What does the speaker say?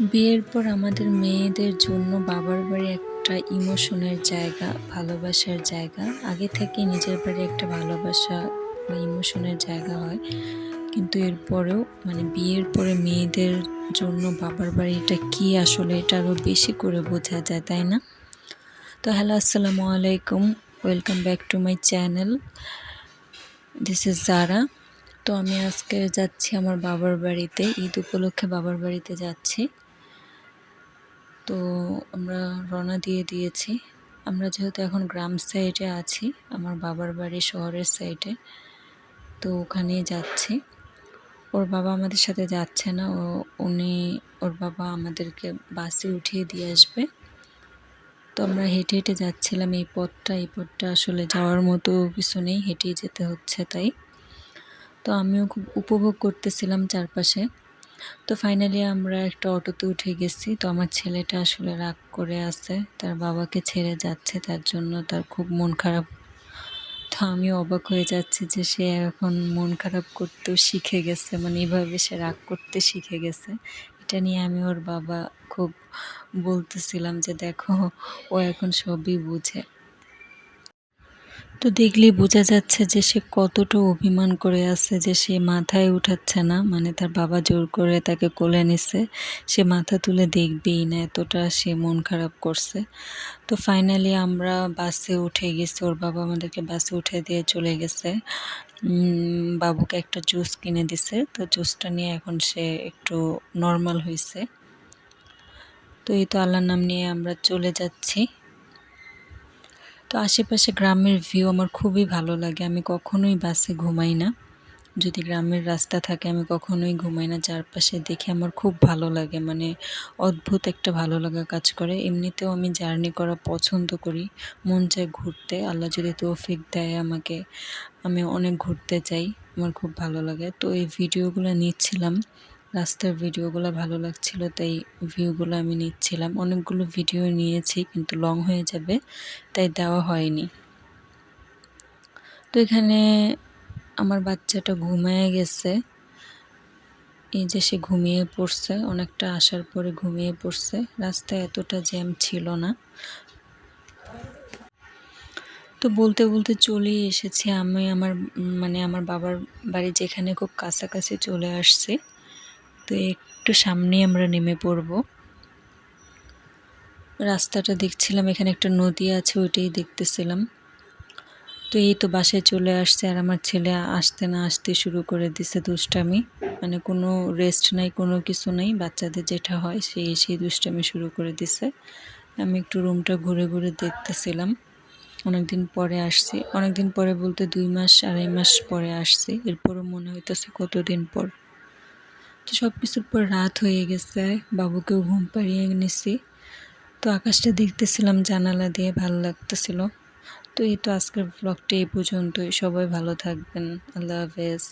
বিয়ের পর আমাদের মেয়েদের জন্য বাবার বাড়ি একটা ইমোশনের জায়গা, ভালোবাসার জায়গা। আগে থেকে নিজের বাড়ি একটা ভালোবাসা বা ইমোশনের জায়গা হয়। কিন্তু এরপরেও মানে বিয়ের পরে মেয়েদের জন্য বাবার বাড়িটা কি আসলে এটা আরও বেশি করে বোঝা যায়, তাই না? তো হ্যালো, আসসালামু আলাইকুম। Welcome back to my channel. This is Zara. তো আমি আজকে যাচ্ছি আমার বাবার বাড়িতে, ঈদ উপলক্ষে বাবার বাড়িতে যাচ্ছি। তো আমরা রওনা দিয়ে দিয়েছি। আমরা যেহেতু এখন গ্রাম সাইডে আছি, আমার বাবার বাড়ি শহরের সাইডে, তো ওখানে যাচ্ছি। ওর বাবা আমাদের সাথে যাচ্ছে না, ও, উনি, ওর বাবা আমাদেরকে বাসে উঠিয়ে দিয়ে আসবে। তো আমরা হেঁটে হেঁটে যাচ্ছিলাম, এই পথটা এই পথটা আসলে যাওয়ার মতো কিছু নেই, হেঁটেই যেতে হচ্ছে তাই। তো আমিও খুব উপভোগ করতেছিলাম চারপাশে। তো ফাইনালি আমরা একটা অটোতে উঠে গেছি। তো আমার ছেলেটা আসলে রাগ করে আছে। তার বাবাকে ছেড়ে যাচ্ছে। তার জন্য তার খুব মন খারাপ। তো আমি অবাক হয়ে যাচ্ছি যে সে এখন মন খারাপ করতেও শিখে গেছে। মানে এইভাবে সে রাগ করতে শিখে গেছে। এটা নিয়ে আমি ওর বাবা খুব বলতেছিলাম যে, দেখো, ও এখন সবই বুঝে। তো দেখলেই বোঝা যাচ্ছে যে সে কতটা অভিমান করে আছে যে সে মাথায় উঠাচ্ছে না। মানে তার বাবা জোর করে তাকে কোলে নিছে। সে মাথা তুলে দেখবেই না এতটা সে মন খারাপ করছে। তো ফাইনালি আমরা বাসে উঠে গেছি। ওর বাবা আমাদেরকে বাসে উঠে দিয়ে চলে গেছে। বাবুকে একটা জুস কিনে দিছে। তো জুসটা নিয়ে এখন সে একটু নর্মাল হয়েছে তো এই তো আল্লাহর নাম নিয়ে আমরা চলে যাচ্ছি। তো আশেপাশে গ্রামের ভিউ আমার খুবই ভালো লাগে। আমি কখনোই বাসে ঘুমাই না। যদি গ্রামের রাস্তা থাকে, আমি কখনোই ঘুমাই না। চারপাশে দেখে আমার খুব ভালো লাগে মানে অদ্ভুত একটা ভালো লাগা কাজ করে। এমনিতেও আমি জার্নি করা পছন্দ করি। মন চায় ঘুরতে। আল্লাহ যদি তৌফিক দেয় আমাকে, আমি অনেক ঘুরতে চাই। আমার খুব ভালো লাগে। তো এই ভিডিওগুলো নিচ্ছিলাম। রাস্তার ভিডিওগুলো ভালো লাগছিল, তাই ভিউগুলো আমি নিচ্ছিলাম। অনেকগুলো ভিডিও নিয়েছি, কিন্তু লং হয়ে যাবে, তাই দেওয়া হয়নি। তো এখানে আমার বাচ্চাটা ঘুমিয়ে গেছে। এই যে সে ঘুমিয়ে পড়ছে, অনেকটা আসার পরে ঘুমিয়ে পড়ছে। রাস্তায় এতটা জ্যাম ছিল না। তো বলতে বলতে চলেই এসেছি। আমি আমার মানে আমার বাবার বাড়ি যেখানে খুব কাছাকাছি চলে আসছি। তো একটু সামনে আমরা নেমে পড়ব। রাস্তাটা দেখছিলাম, এখানে একটা নদী আছে, ওইটাই দেখতেছিলাম। তো এই তো বাসায় চলে আসছে, আর আমার ছেলে আসতে না আসতে শুরু করে দিছে দুষ্টামি। মানে কোনো রেস্ট নাই, কোনো কিছু নাই, বাচ্চাদের যেটা হয় সেই সেই দুষ্টামি শুরু করে দিছে। আমি একটু রুমটা ঘুরে ঘুরে দেখতেছিলাম। অনেকদিন পরে আসছি। অনেকদিন পরে বলতে দুই মাস, আড়াই মাস পরে আসছি। এরপরও মনে হইতেছে কতদিন পর। তো সব কিছুর পর রাত হয়ে গেছে, বাবুকেও ঘুম পাড়িয়ে নিছি। তো আকাশটা দেখতেছিলাম জানালা দিয়ে, ভালো লাগতেছিল। তো এই তো আজকের ব্লগটা এই পর্যন্তই। সবাই ভালো থাকবেন। আল্লাহ হাফেজ।